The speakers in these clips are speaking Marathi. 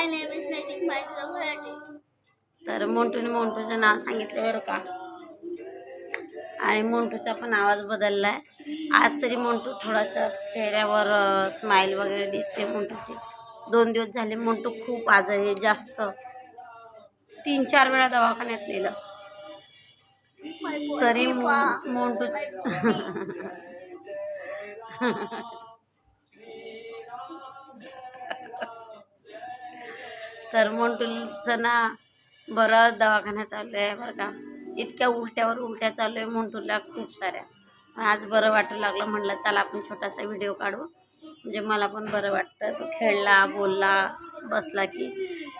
My name is Naitik micro Gharate तर मोंटूने मोंटूचं नाव सांगितलं बरं का? आणि मोंटूचा पण आवाज बदलला आहे आज तरी मोंटू थोडासा चेहऱ्यावर स्माईल वगैरे दिसते मोंटूची दोन दिवस झाले मोंटू खूप आजारी जास्त. तीन चार वेळा दवाखान्यात नेलं. तरी मोंटू तर मोंटूचं ना बरं दवाखाना चालू आहे बरं का. इतक्या उलट्यावर उलट्या चालू आहे मोंटूला खूप साऱ्या. आज बरं वाटू लागलं म्हटलं चला आपण छोटासा व्हिडिओ काढू. म्हणजे मला पण बरं वाटतं. तो खेळला बोलला बसला की.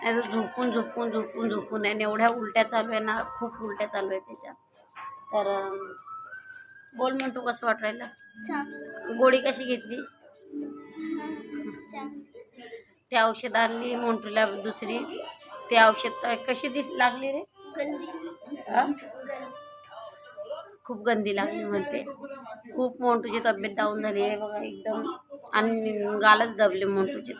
नाही तर झोपून झोपून झोपून झोपून आहे. आणि एवढ्या उलट्या चालू आहे ना खूप उलट्या चालू आहे त्याच्या. तर बोल म्हणतो कसं वाटू राहिलं? छान. गोळी कशी घेतली? छान. ते औषध आणली मोंटूला दुसरी. ते औषध कशी दिस लागली रे? खूप गंदी लागली म्हणते. खूप मोंटूची तब्येत डाऊन झाली आहे बघा एकदम. आणि गालच दबले मोंटूची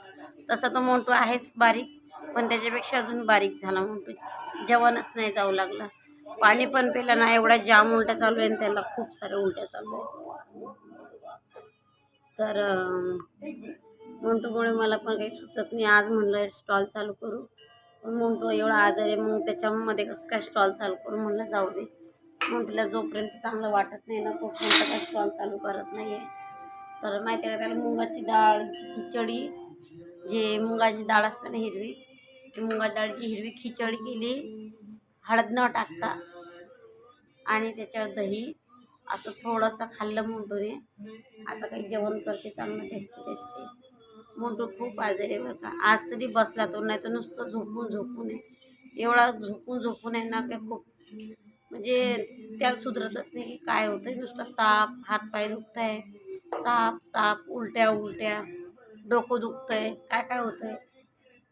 तसा तो मोंटू आहेच बारीक पण त्याच्यापेक्षा अजून बारीक झाला मोंटू जेवणच नाही जाऊ लागलं. पाणी पण पिलं ना एवढ्या जाम उलट्या चालू आहे आणि त्याला खूप साऱ्या उलट्या चालू आहे तर मोंटूमुळे मला पण काही सुचत नाही. आज म्हणलं स्टॉल चालू करू. पण मोंटू एवढा आजारी आहे मग त्याच्यामध्ये कसं काय स्टॉल चालू करू म्हणलं जाऊ दे. मोंटूला जोपर्यंत चांगलं वाटत नाही ना तोपर्यंत काय स्टॉल चालू करत नाही आहे तर माहिती आहे का त्याला मुगाची डाळ खिचडी जे मुगाची डाळ असते ना हिरवी ती मुगाची डाळची हिरवी खिचडी केली हळद न टाकता. आणि त्याच्यावर दही असं थोडंसं खाल्लं मोंटूने. आता काही जेवण करते चांगलं टेस्टी टेस्टी मोंटू खूप आजारी आहे बरं का. आज तरी बसला तो नाही तर नुसतं झोपून झोपून आहे. एवढा झोपून झोपून आहे ना काय खूप. म्हणजे त्याला सुधरतच नाही की काय होतं नुसतं ताप हातपाय दुखत आहे ताप ताप उलट्या उलट्या. डोकं दुखतं आहे काय काय होतं आहे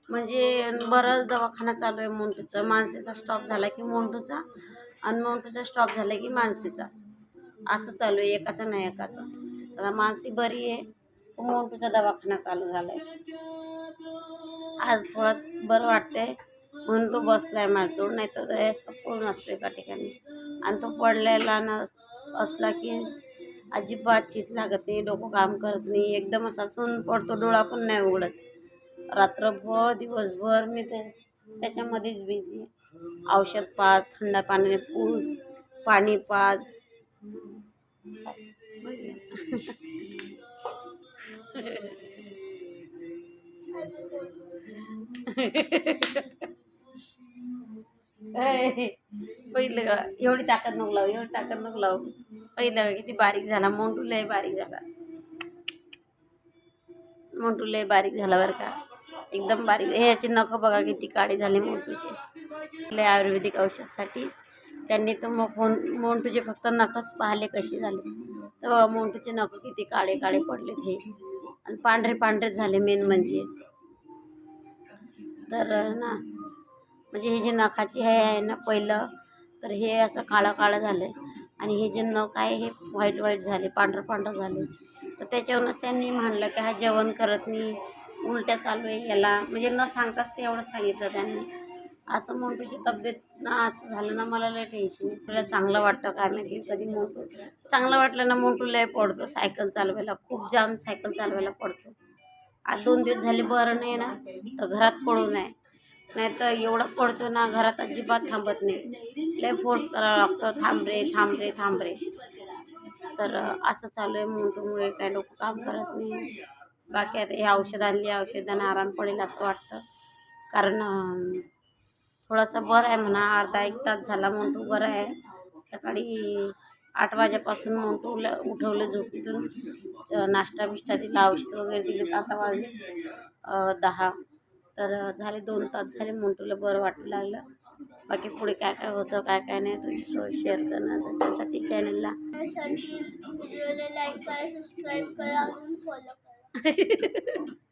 म्हणजे बरंच दवाखाना चालू आहे मोंटूचा. माणसेचा स्टॉप झाला की मोंटूचा आणि मोंटूचा स्टॉप झाला की माणसेचा असं चालू आहे एकाचा नाही एकाचा. आता मानसी बरी आहे. तो मोंटूचा दवाखाना चालू झाला आहे आज थोडं बरं वाटतंय. म्हणून तो बसला आहे माझ्याजवळ नाही तर असं पळून असतो एका ठिकाणी. आणि तो पडलेला न असला की अजिबात चित लागत नाही डोकं काम करत नाही. एकदम असा सून पडतो डोळा पण नाही उघडत. रात्रभर दिवसभर मी ते त्याच्यामध्येच बिझी औषध पाच थंड पाण्याने पूस पाणी पाज पहिलं एवढी ताकद नको लावू एवढी ताकद नको लावू. पहिलं किती बारीक झाला. मोंटू लय बारीक झाला. मोंटू लय बारीक झाला बरं का. एकदम बारीक. हे याची नखं बघा किती काळे झाले मोंटूचे. लय आयुर्वेदिक औषधासाठी. त्यांनी तर मग फोन मोंटूचे फक्त नखच पाहिले कसे झाले. तर मोंटूचे नख किती काळे काळे पडले हे. आणि पांढरे पांढरेच झाले मेन म्हणजे. तर ना म्हणजे हे जे नखाची हे आहे ना पहिलं तर हे असं काळं काळं झालं आहे आणि हे जे नख आहे हे व्हाईट व्हाईट झाले पांढरं पांढरं झाले. तर त्याच्यावरूनच त्यांनी म्हणलं की हा जेवण करत नाही उलट्या चालू आहे याला. म्हणजे न सांगताच ते एवढं सांगितलं त्यांनी. असं मोंटूची तब्येत ना असं झालं ना मला लय टेन्शन तुला चांगलं वाटतं कारण की कधी मोंटू चांगलं वाटलं ना मोंटू लय पडतो. सायकल चालवायला खूप जाम सायकल चालवायला पडतो. आज दोन दिवस झाले बरं नाही ना तर घरात पडू नये. नाही तर एवढं पडतो ना घरात अजिबात थांबत नाही. लय फोर्स करावं लागतं. थांब रे थांब रे थांब रे. तर असं चालू आहे मोंटूमुळे काही लोक काम करत नाही. बाकी आता हे औषध आणली औषधानं आराम पडेल असं वाटतं. कारण थोडासा बरं आहे म्हणा अर्धा एक तास झाला मोंटू बरं आहे. सकाळी आठ वाजेपासून मोंटूला उठवलं झोपीतून. नाश्ता बिष्टा दिला औषध वगैरे दिले आता वाजले दहा. तर झाले दोन तास झाले मोंटूला बरं वाटू लागलं. बाकी पुढे काय काय होतं काय काय नाही तुझ्यासोबत शेअर करणार त्यासाठी चॅनलला लाईक करा सबस्क्राईब करा फॉलो करा.